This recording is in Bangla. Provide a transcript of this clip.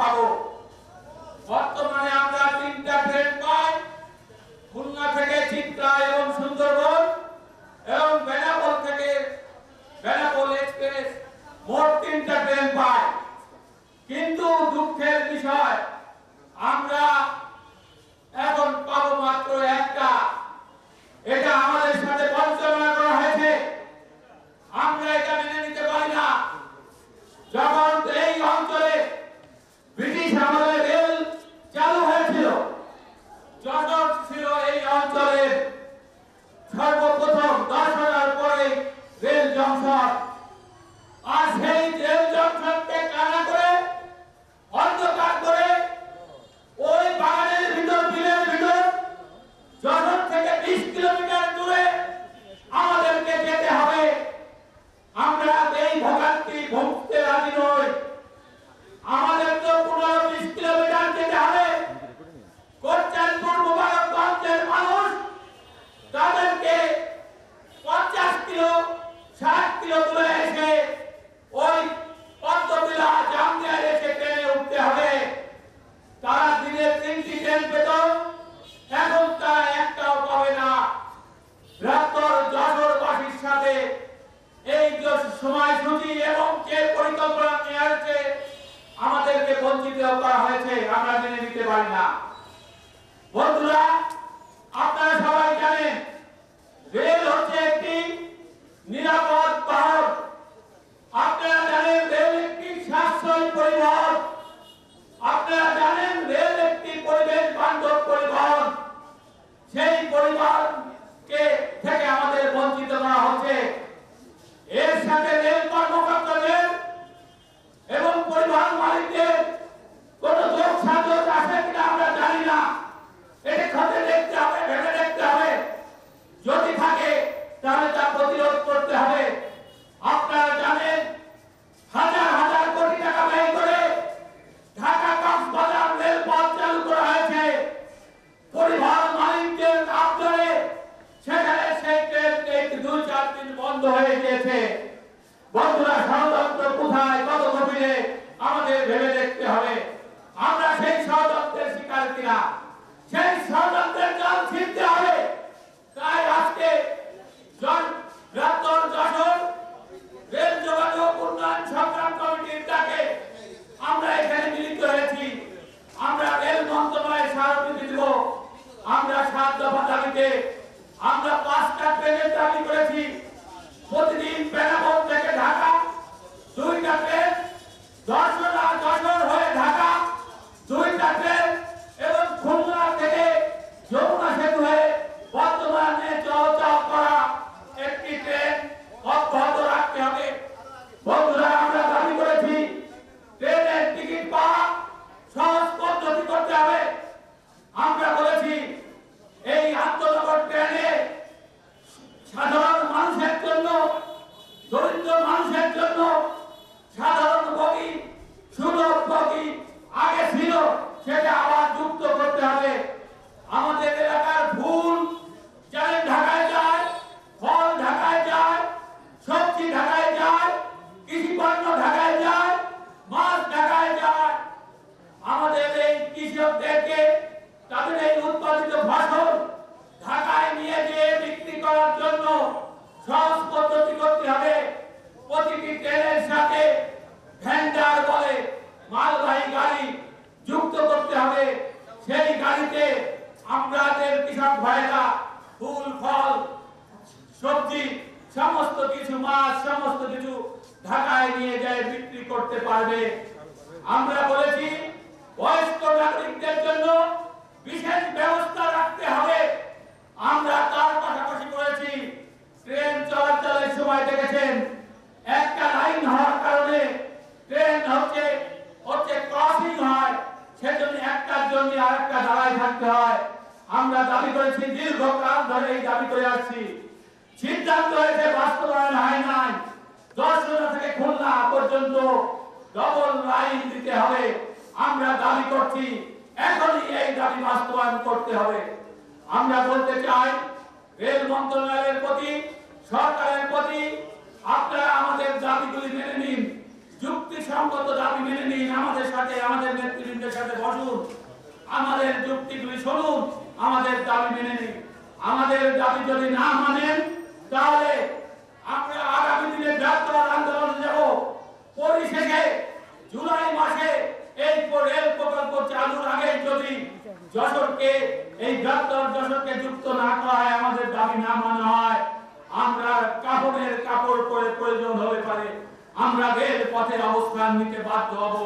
পাবো বর্তমানে আমরা তিনটা ট্রেন পাই খুলনা থেকে চিত্রা এবং সুন্দরবন এবং বেনাপোল থেকে বেনাপোল এক্সপ্রেস মোট তিনটা ট্রেন পাই কিন্তু দুঃখের বিষয় আমরা এখন পাবো মাত্র একটা এটা আমাদের সাথে বঞ্চনা করা হয়েছে আমরা এটা মেনে নিতে পারি না যখন এই অঞ্চলে ব্রিটিশ আমলে রেল চালু হয়েছিল যশোর ছিল এই অঞ্চলের সর্বপ্রথম দশ হাজার পরে রেল জংশন আর সেই রেল জংশনকে কানা করে, অন্ধকার করে, ওই বাগানের ভিতর, বিলের ভিতর যশোর থেকে বিশ কিলোমিটার সময়সূচি এবং যে পরিকল্পনা হয়েছে আমাদেরকে বঞ্চিত করা হয়েছে, আমরা মেনে নিতে পারি না। বন্ধুরা, আপনারা সবাই জানেন, রেল হচ্ছে একটি নিরাপদ পাহাড়। আপনারা জানেন, রেল একটি সাশ্রয়ী পরিবহন আপনারা জানেন রেল একটি পরিবেশ বান্ধব পরিবহন সেই পরিবহনকে থেকে আমাদের বঞ্চিত করা হচ্ছে এর সাথে রেল কর্মকর্তাদের এবং পরিবহন মালিকদের কোন যোগ সাধক আছে কিনা আমরা জানি না এটা খতে দেখতে হবে ভেবে দেখতে হবে যদি থাকে তাহলে তা প্রতিরোধ করতে হবে আপনারা জানেন হাজার হাজার কোটি টাকা ব্যয় করে ঢাকা কক্সবাজার রেলপথ চালু করা হয়েছে পরিবহন মালিকদের আবদারে সেখানে সেই ট্রেন এই দুই চার দিন হয়ে গিয়েছে বন্ধুরা ষড়যন্ত্র কোথায়? কত গভীরে আমাদের ভেবে দেখতে হবে। back সবজি, সমস্ত কিছু, মাছ, সমস্ত কিছু ঢাকায় নিয়ে যায়, বিক্রি করতে পারবে। আমরা বলেছি, বয়স্ক নাগরিকদের জন্য বিশেষ ব্যবস্থা রাখতে হবে। আমরা তার পাশাপাশি করেছি ট্রেন চলাচলের সময় দেখেছেন, একটা লাইন হওয়ার কারণে ট্রেন হচ্ছে হচ্ছে ক্রসিং হয়, সেজন্য একটার জন্য আরেকটা দাঁড়ায় থাকতে হয়। আমরা দাবি করেছি, দীর্ঘকাল ধরে এই দাবি করে আসছি সিদ্ধান্ত হয়েছে বাস্তবায়ন হয় নাই দর্শনা থেকে খুলনা পর্যন্ত ডবল লাইন দিতে হবে। আমরা দাবি করছি, এখনই এই দাবি বাস্তবায়ন করতে হবে। আমরা বলতে চাই, রেল মন্ত্রণালয়ের প্রতি, সরকারের প্রতি আপনারা আমাদের দাবিগুলি মেনে নিন যুক্তি যুক্তিসঙ্গত দাবি মেনে নিন, আমাদের সাথে, আমাদের নেতৃবৃন্দের সাথে বসুন, আমাদের যুক্তিগুলি শুনুন, আমাদের দাবি মেনে নিন। আমাদের দাবি যদি না মানেন, তাহলে যুক্ত না করা হয় আমাদের দাবি না মানা হয়। আমরা কাপড়ের কাপড় পরে প্রয়োজন হতে পারে। আমরা রেল পথে অবস্থান নিতে বাধ্য হব।